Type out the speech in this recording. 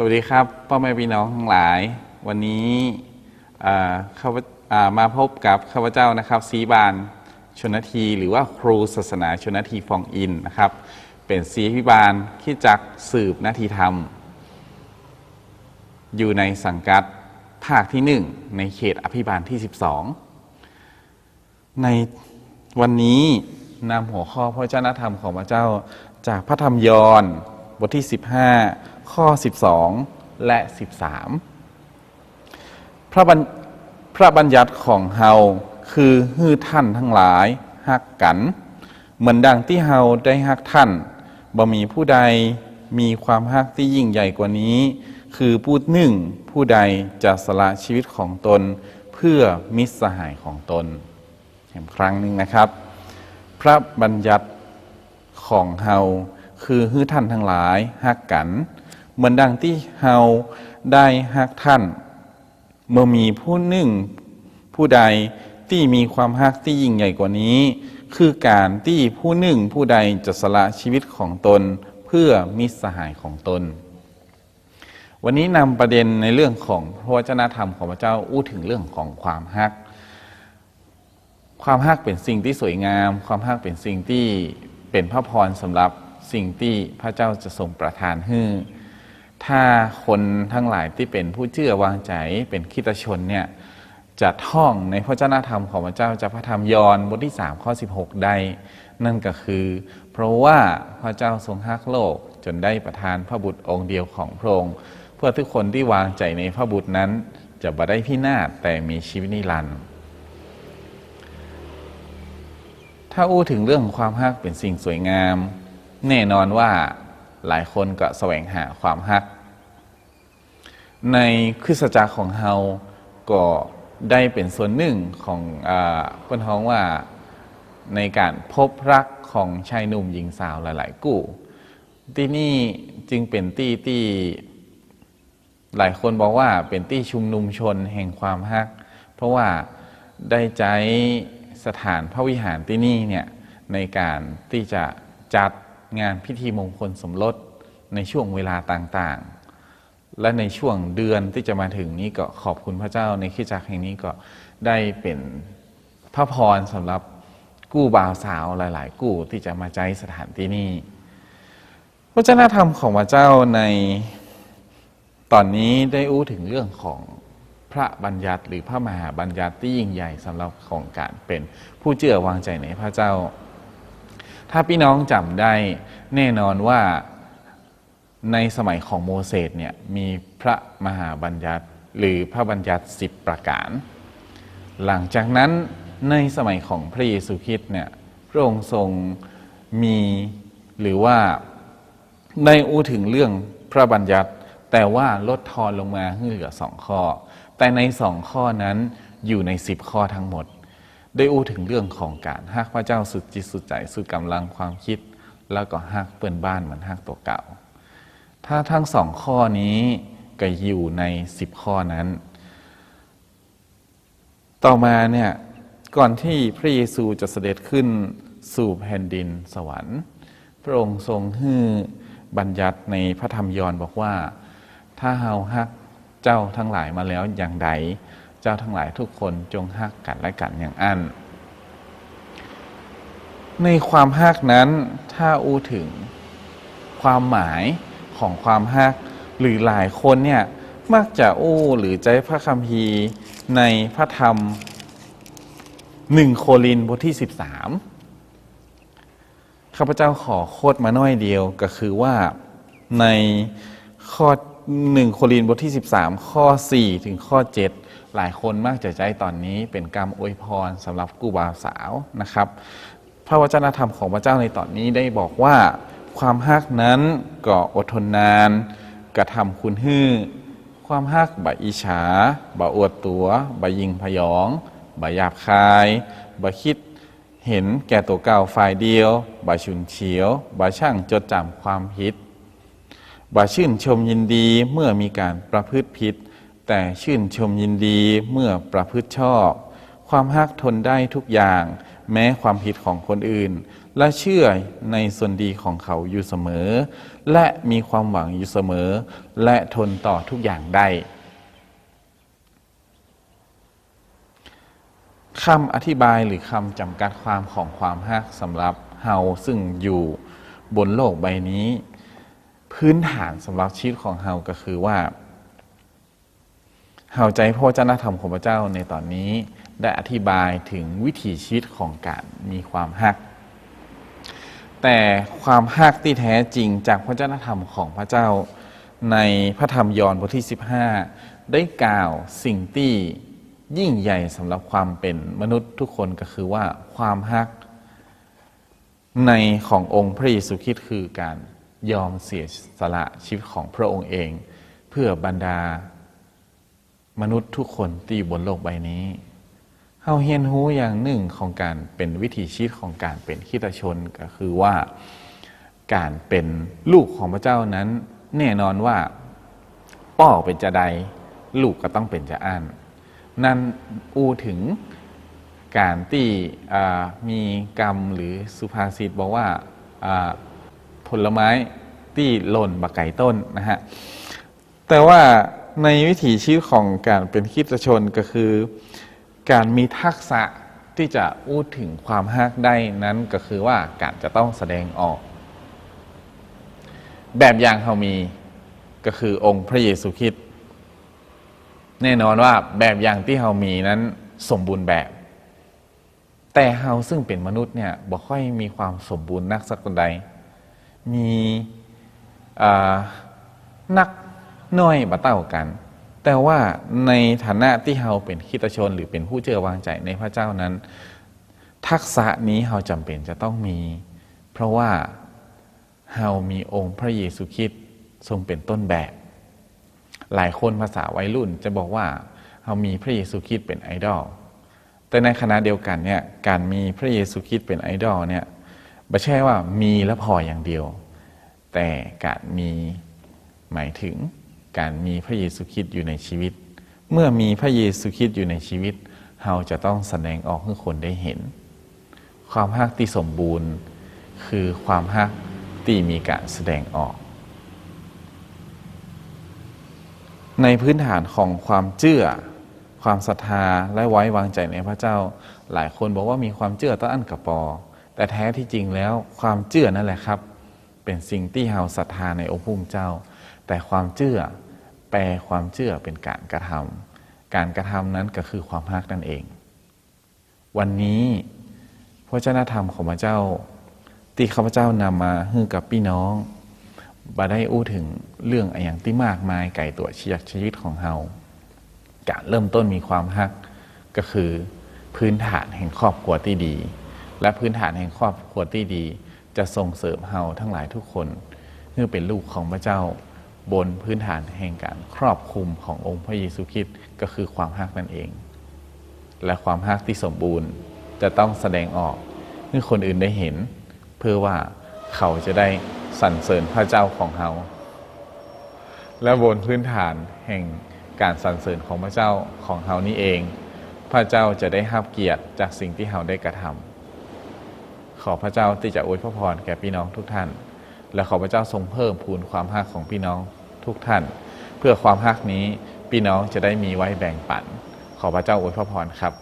สวัสดีครับพ่อแม่พี่น้องทั้งหลาย วันนี้าข้ามาพบกับข้าพเจ้านะครับซีบานชนที หรือว่าครูศาสนาชนทีฟองอินนะครับ เป็นซีพิบาลที่จักสืบนาทีธรรม อยู่ในสังกัดภาคที่หนึ่งในเขตอภิบาลที่ 12 ในวันนี้นำหัวข้อพระเจ้านธรรมของพระเจ้าจากพระธรรมยอห์น บทที่ 15 ข้อ 12 และ 13 พระบัญพระบัญญัติของเฮาคือฮื้อท่านทั้งหลายฮักกัน เหมือนดังที่เฮาได้ฮักท่านบ่มีผู้ใดมีความฮักที่ยิ่งใหญ่กว่านี้ คือผู้หนึ่งผู้ใดจะสละชีวิตของตนเพื่อมิตรสหายของตนเห็นครั้งหนึ่งนะครับ พระบัญญัติของเฮา คือฮื้อท่านทั้งหลายฮักกัน เหมือนดังที่เฮาได้ฮักท่าน เมื่อมีผู้หนึ่งผู้ใดที่มีความฮักที่ยิ่งใหญ่กว่านี้ คือการที่ผู้หนึ่งผู้ใดจะสละชีวิตของตนเพื่อมิสหายของตน วันนี้นำประเด็นในเรื่องของพระวจนะธรรมของพระเจ้าอู้ถึงเรื่องของความฮัก ความฮักเป็นสิ่งที่สวยงาม ความฮักเป็นสิ่งที่เป็นพระพรสำหรับ สิ่งที่พระเจ้าจะทรงประทานให้ถ้าคนทั้งหลายที่เป็นผู้เชื่อวางใจเป็นคิตชนเนี่ยจะท่องในพระเจ้าธรรมของพระเจ้าจะพระธรรมยอห์นบทที่3ข้อ16 ได้ นั่นก็คือ เพราะว่าพระเจ้าทรงฮักโลกจนได้ประทานพระบุตรองค์เดียวของพระองค์เพื่อทุกคนที่วางใจในพระบุตรนั้น จะบ่ได้พินาศแต่มีชีวิตนิรันดร์ถ้าอู้ถึงเรื่องของความฮักเป็นสิ่งสวยงาม แน่นอนว่าหลายคนก็แสวงหาความฮัก ในคริสตจักรของเฮาก็ได้เป็นส่วนหนึ่งของอาเพื่อนท้องว่าในการพบรักของชายหนุ่มหญิงสาวหลาย ๆ กู่ที่นี่จึงเป็นที่ที่หลายคนบอกว่าเป็นที่ชุมนุมชนแห่งความฮัก เพราะว่าได้ใจสถานพระวิหารที่นี่เนี่ยในการที่จะจัด งานพิธีมงคลสมรสในช่วงเวลาต่างๆ และในช่วงเดือนที่จะมาถึงนี้ก็ขอบคุณพระเจ้าในคริสตจักแห่งนี้ก็ได้เป็นพระพรสำหรับกู้บ่าวสาวหลาย ๆ กู้ที่จะมาใจสถานที่นี้พระเจ้าธรรมของพระเจ้าในตอนนี้ได้อู้ถึงเรื่องของพระบัญญัติหรือพระมหาบัญญัติที่ยิ่งใหญ่สำหรับของการเป็นผู้เชื่อวางใจในพระเจ้า ถ้าพี่น้องจำได้แน่นอนว่าในสมัยของโมเสสเนี่ยมีพระมหาบัญญัติหรือพระบัญญัติสิบประการ หลังจากนั้นในสมัยของพระเยซูคริสต์เนี่ยพระองค์ทรงมีหรือว่าได้อู้ถึงเรื่องพระบัญญัติ แต่ว่าลดทอนลงมาให้เหลือสองข้อ แต่ในสองข้อนั้นอยู่ในสิบข้อทั้งหมด ได้อู้ถึงเรื่องของการฮักพระเจ้าสุดจิตสุดใจสุดกำลังความคิด แล้วก็ฮักเปิ่นบ้านเหมือนฮักตัวเก่า ถ้าทั้งสองข้อนี้ก็อยู่ในสิบข้อนั้น ต่อมาเนี่ยก่อนที่พระเยซูจะเสด็จขึ้นสู่แผ่นดินสวรรค์ พระองค์ทรงให้บัญญัติในพระธรรมยอห์นบอกว่า ถ้าเฮาฮักเจ้าทั้งหลายมาแล้วอย่างใด เจ้าทั้งหลายทุกคนจงฮักกันและกันอย่างอัน ในความฮักนั้นถ้าอู้ถึงความหมายของความฮัก หรือหลายคนเนี่ยมักจะอู้หรือใจพระคัมภีร์ในพระธรรมหนึ่งโครินบทที่13ข้าพเจ้าขอโคดมาน้อยเดียวก็คือว่าในข้อหนึ่งโครินบทที่13ข้อ4ถึงข้อ7 หลายคนมากจะใจตอนนี้เป็นกรรมอวยพรสำหรับกูบ่าวสาวนะครับ พระวจนะธรรมของพระเจ้าในตอนนี้ได้บอกว่า ความฮักนั้นก็อดทนนาน กระทำคุณฮื้อความฮักบ่อิฉาบ่อวดตัวบ่ยิงพยองบ่หยาบคายบ่คิดเห็นแก่ตัวเก่าฝ่ายเดียวบ่ชุนเฉียวบ่ช่างจดจำความผิดบ่ชื่นชมยินดีเมื่อมีการประพฤติผิด แต่ชื่นชมยินดีเมื่อประพฤติชอบ ความฮักทนได้ทุกอย่าง แม้ความผิดของคนอื่น และเชื่อในส่วนดีของเขาอยู่เสมอ และมีความหวังอยู่เสมอ และทนต่อทุกอย่างได้คำอธิบายหรือคำจำกัดความของความฮักสำหรับเฮาซึ่งอยู่บนโลกใบนี้ พื้นฐานสำหรับชีวิตของเฮาก็คือว่า เฮาใจพระวจนะธรรมของพระเจ้าในตอนนี้ได้อธิบายถึงวิถีชีวิตของการมีความฮัก แต่ความฮักที่แท้จริงจากพระวจนะธรรมของพระเจ้า ในพระธรรมยอห์นบทที่ 15 ได้กล่าวสิ่งที่ยิ่งใหญ่สำหรับความเป็นมนุษย์ทุกคนก็คือว่าความฮัก ในขององค์พระเยซูคริสต์คือการยอมเสียสละชีวิตของพระองค์เอง เพื่อบรรดา มนุษย์ทุกคนที่อยู่บนโลกใบนี้เฮาเฮียนรู้อย่างหนึ่งของการเป็นวิถีชีวิตของการเป็นคิตชนก็คือว่าการเป็นลูกของพระเจ้านั้น แน่นอนว่าป้อเป็นจะใดลูกก็ต้องเป็นจะอันนั่นอูถึงการที่มีกรรมหรือสุภาษิตบอกว่าผลไม้ที่หล่นบะไก่ต้นนะฮะแต่ว่า ในวิถีชีวิตของการเป็นคริสตชนก็คือ การมีทักษะที่จะอู้ถึงความฮักได้นั้นก็คือว่าการจะต้องแสดงออก แบบอย่างเขามีก็คือองค์พระเยซูคริสต์แน่นอนว่าแบบอย่างที่เรามีนั้นสมบูรณ์แบบ แต่เราซึ่งเป็นมนุษย์เนี่ยบ่ค่อยมีความสมบูรณ์นักสักคนใด มีนัก น้อยบ่เต่ากัน แต่ว่าในฐานะที่เราเป็นคิตชน หรือเป็นผู้เชื่อวางใจในพระเจ้านั้น ทักษะนี้เราจำเป็นจะต้องมี เพราะว่าเรามีองค์พระเยซูคริสต์ทรงเป็นต้นแบบ หลายคนภาษาวัยรุ่นจะบอกว่าเรามีพระเยซูคริสต์เป็นไอดอลแต่ในขณะเดียวกันเนี่ยการมีพระเยซูคริสต์เป็นไอดอลเนี่ยไม่ใช่ว่ามีแล้วพออย่างเดียว แต่การมีหมายถึง การมีพระเยซูคริสต์อยู่ในชีวิต เมื่อมีพระเยซูคริสต์อยู่ในชีวิต เราจะต้องแสดงออกให้คนได้เห็น ความฮักที่สมบูรณ์ คือความฮักที่มีการแสดงออก ในพื้นฐานของความเชื่อ ความศรัทธาและไว้วางใจในพระเจ้า หลายคนบอกว่ามีความเชื่อต้ออันกับปอ แต่แท้ที่จริงแล้วความเชื่อนั่นแหละครับ เป็นสิ่งที่เฮาศรัทธาในองค์พุ่มเจ้า แต่ความเชื่อ แปลความเชื่อเป็นการกระทำการกระทำนั้นก็คือความฮักนั่นเอง วันนี้พระเจ้าธรรมของพระเจ้าที่ข้าพเจ้านำมาให้กับพี่น้องบาได้อู้ถึงเรื่องอย่างที่มากมายไก่ตัวชีวิตชีวิตของเฮาการเริ่มต้นมีความฮักก็คือพื้นฐานแห่งครอบครัวที่ดี และพื้นฐานแห่งครอบครัวที่ดี จะส่งเสริมเฮาทั้งหลายทุกคนเพื่อเป็นลูกของพระเจ้า บนพื้นฐานแห่งการครอบคุมขององค์พระเยซูคริสต์ก็คือความฮักนั่นเอง และความฮักที่สมบูรณ์จะต้องแสดงออกให้คนอื่นได้เห็น เพื่อว่าเขาจะได้สรรเสริญพระเจ้าของเฮาและบนพื้นฐานแห่งการสรรเสริญของพระเจ้าของเฮานี้เอง พระเจ้าจะได้รับเกียรติจากสิ่งที่เฮาได้กระทำขอพระเจ้าที่จะอวยพระพรแก่พี่น้องทุกท่าน และขอพระเจ้าทรงเพิ่มพูนความฮักของพี่น้อง ทุกท่าน เพื่อความฮักนี้พี่น้องจะได้มีไว้แบ่งปัน ขอพระเจ้าอวยพระพรครับ